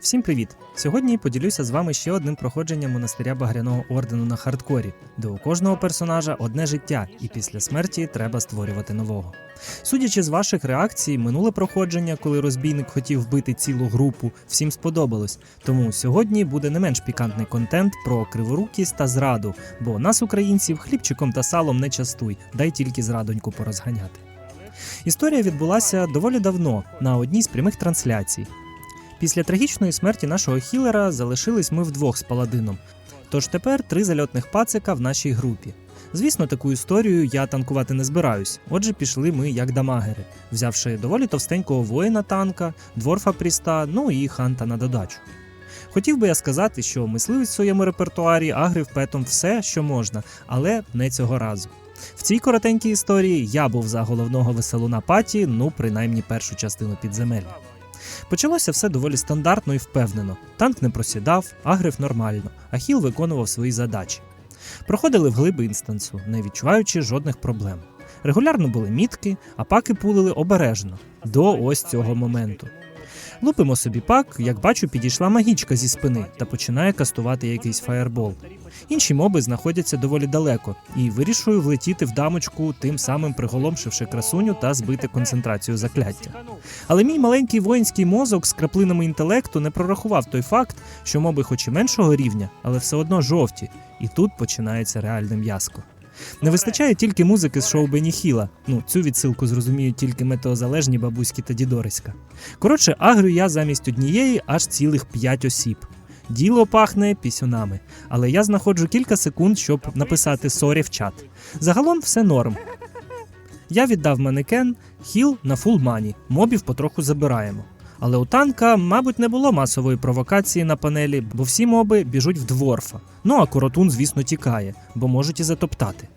Всім привіт! Сьогодні поділюся з вами ще одним проходженням монастиря Багряного ордену на хардкорі, де у кожного персонажа одне життя, і після смерті треба створювати нового. Судячи з ваших реакцій, минуле проходження, коли розбійник хотів вбити цілу групу, всім сподобалось. Тому сьогодні буде не менш пікантний контент про криворукість та зраду, бо нас, українців, хлібчиком та салом не частуй, дай тільки зрадоньку порозганяти. Історія відбулася доволі давно на одній з прямих трансляцій. Після трагічної смерті нашого хілера залишились ми вдвох з паладином. Тож тепер три зальотних пацика в нашій групі. Звісно, таку історію я танкувати не збираюсь. Отже, пішли ми як дамагери, взявши доволі товстенького воїна танка, дворфа пріста, ну і ханта на додачу. Хотів би я сказати, що мисливець в своєму репертуарі агрив петом все, що можна, але не цього разу. В цій коротенькій історії я був за головного веселуна паті, ну принаймні першу частину підземелля. Почалося все доволі стандартно і впевнено. Танк не просідав, агрив нормально, а хіл виконував свої задачі. Проходили вглиб інстансу, не відчуваючи жодних проблем. Регулярно були мітки, а паки пулили обережно до ось цього моменту. Лупимо собі пак, як бачу, підійшла магічка зі спини та починає кастувати якийсь фаєрбол. Інші моби знаходяться доволі далеко, і вирішую влетіти в дамочку, тим самим приголомшивши красуню та збити концентрацію закляття. Але мій маленький воїнський мозок з краплинами інтелекту не прорахував той факт, що моби хоч і меншого рівня, але все одно жовті, і тут починається реальне м'язко. Не вистачає тільки музики з шоу Бені Хіла. Ну, цю відсилку зрозуміють тільки метеозалежні бабуськи та дідориська. Коротше, агрю я замість однієї аж цілих п'ять осіб. Діло пахне пісюнами, але я знаходжу кілька секунд, щоб написати сорі в чат. Загалом все норм. Я віддав манекен, хіл на фул мані, мобів потроху забираємо. Але у танка, мабуть, не було масової провокації на панелі, бо всі моби біжуть в дворфа. Ну а коротун, звісно, тікає, бо можуть і затоптати.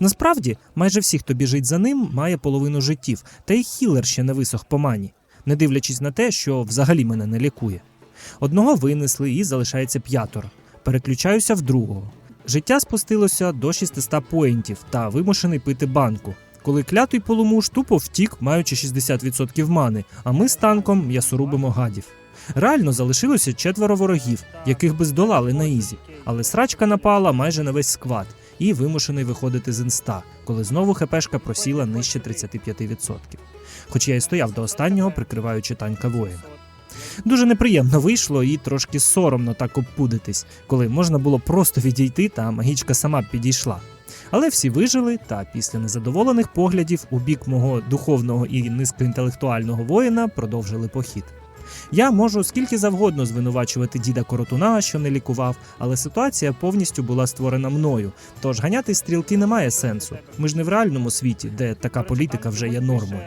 Насправді, майже всі, хто біжить за ним, має половину життів, та й хілер ще не висох по мані, не дивлячись на те, що взагалі мене не лікує. Одного винесли і залишається п'ятеро. Переключаюся в другого. Життя спустилося до 600 поінтів та вимушений пити банку. Коли клятий полумуш тупо втік, маючи 60% мани, а ми з танком м'ясорубимо гадів. Реально залишилося четверо ворогів, яких би здолали на ізі, але срачка напала майже на весь сквад і вимушений виходити з інста, коли знову хпшка просіла нижче 35%. Хоч я і стояв до останнього, прикриваючи танка воїна. Дуже неприємно вийшло і трошки соромно так обпудитись, коли можна було просто відійти, та магічка сама підійшла. Але всі вижили, та після незадоволених поглядів у бік мого духовного і низькоінтелектуального воїна продовжили похід. Я можу скільки завгодно звинувачувати діда Коротуна, що не лікував, але ситуація повністю була створена мною. Тож ганяти стрілки немає сенсу. Ми ж не в реальному світі, де така політика вже є нормою.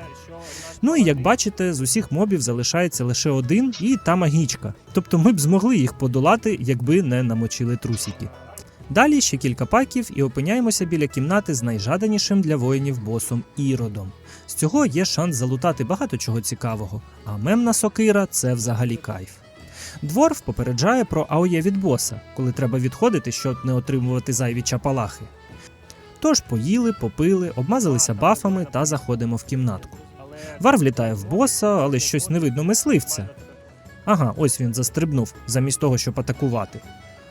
Ну і як бачите, з усіх мобів залишається лише один і та магічка. Тобто ми б змогли їх подолати, якби не намочили трусики. Далі ще кілька паків і опиняємося біля кімнати з найжаданішим для воїнів босом Іродом. З цього є шанс залутати багато чого цікавого, а мемна сокира це взагалі кайф. Дворф попереджає про АОЄ від боса, коли треба відходити, щоб не отримувати зайві чапалахи. Тож поїли, попили, обмазалися бафами та заходимо в кімнатку. Вар влітає в боса, але щось не видно мисливця. Ага, ось він застрибнув, замість того, щоб атакувати.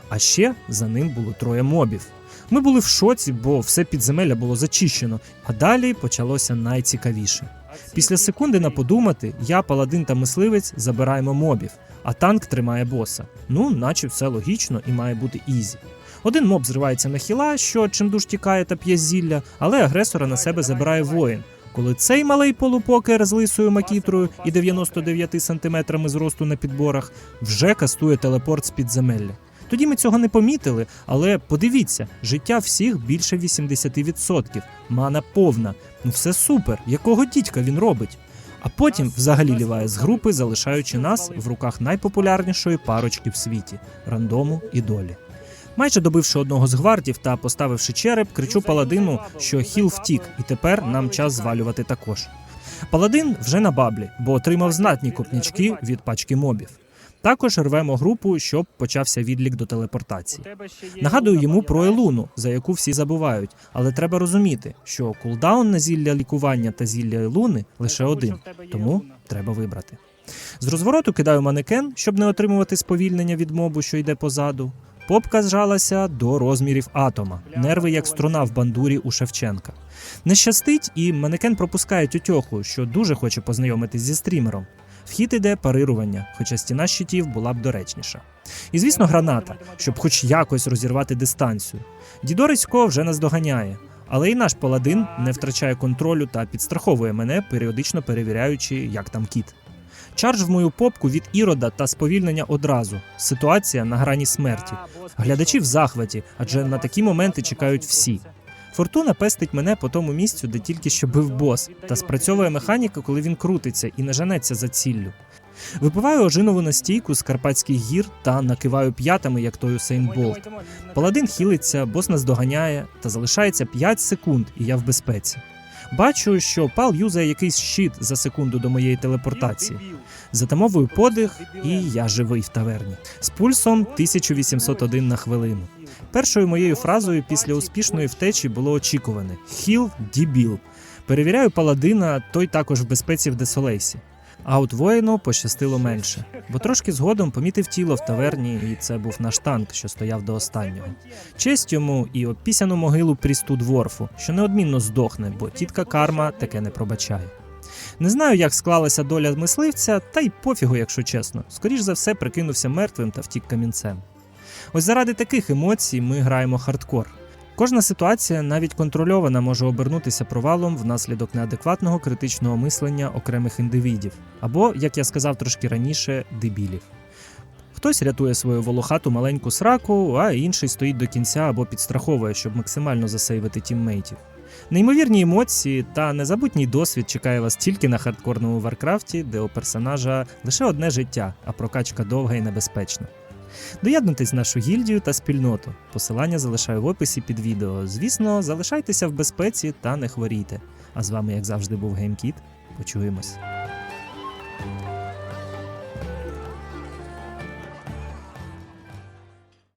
А ще за ним було троє мобів. Ми були в шоці, бо все підземелля було зачищено, а далі почалося найцікавіше. Після секунди на подумати, я, паладин та мисливець забираємо мобів, а танк тримає боса. Ну, наче все логічно і має бути ізі. Один моб зривається на хіла, що чимдуж тікає та п'є зілля, але агресора на себе забирає воїн. Коли цей малий полупокер з лисою макітрою і 99 сантиметрами зросту на підборах вже кастує телепорт з підземелля. Тоді ми цього не помітили, але подивіться, життя всіх більше 80%, мана повна. Ну все супер, якого дідька він робить? А потім взагалі ліває з групи, залишаючи нас в руках найпопулярнішої парочки в світі рандому і долі. Майже добивши одного з гвардів та поставивши череп, кричу паладину, що хіл втік, і тепер нам час звалювати також. Паладин вже на баблі, бо отримав знатні копнячки від пачки мобів. Також рвемо групу, щоб почався відлік до телепортації. Нагадую йому про Елуну, за яку всі забувають, але треба розуміти, що кулдаун на зілля лікування та зілля Елуни лише один, тому треба вибрати. З розвороту кидаю манекен, щоб не отримувати сповільнення від мобу, що йде позаду. Попка зжалася до розмірів атома, нерви як струна в бандурі у Шевченка. Не щастить, і манекен пропускає тютьоху, що дуже хоче познайомитись зі стрімером. Вхід іде парирування, хоча стіна щитів була б доречніша. І звісно, граната, щоб хоч якось розірвати дистанцію. Дідорисько вже нас доганяє, але і наш паладин не втрачає контролю та підстраховує мене, періодично перевіряючи, як там кіт. Чардж в мою попку від ірода та сповільнення одразу. Ситуація на грані смерті. Глядачі в захваті, адже на такі моменти чекають всі. Фортуна пестить мене по тому місцю, де тільки що бив бос, та спрацьовує механіка, коли він крутиться і не женеться за ціллю. Випиваю ожинову настійку з Карпатських гір та накиваю п'ятами, як той Усейн Болт. Паладин хилиться, бос нас доганяє, та залишається 5 секунд, і я в безпеці. Бачу, що пал юзає якийсь щит за секунду до моєї телепортації. Затамовую подих, і я живий в таверні. З пульсом 1801 на хвилину. Першою моєю фразою після успішної втечі було очікуване: Хіл дібіл. Перевіряю паладина, той також в безпеці в Десолейсі. А от воїну пощастило менше, бо трошки згодом помітив тіло в таверні, і це був наш танк, що стояв до останнього. Честь йому і обпісяну могилу прісту дворфу, що неодмінно здохне, бо тітка карма таке не пробачає. Не знаю, як склалася доля мисливця, та й пофігу, якщо чесно. Скоріш за все, прикинувся мертвим та втік камінцем. Ось заради таких емоцій ми граємо хардкор. Кожна ситуація, навіть контрольована, може обернутися провалом внаслідок неадекватного критичного мислення окремих індивідів, або, як я сказав трошки раніше, дебілів. Хтось рятує свою волохату маленьку сраку, а інший стоїть до кінця або підстраховує, щоб максимально засейвити тіммейтів. Неймовірні емоції та незабутній досвід чекає вас тільки на хардкорному Варкрафті, де у персонажа лише одне життя, а прокачка довга і небезпечна. Доєднуйтесь в нашу гільдію та спільноту. Посилання залишаю в описі під відео. Звісно, залишайтеся в безпеці та не хворійте. А з вами, як завжди, був GameKit. Почуємось.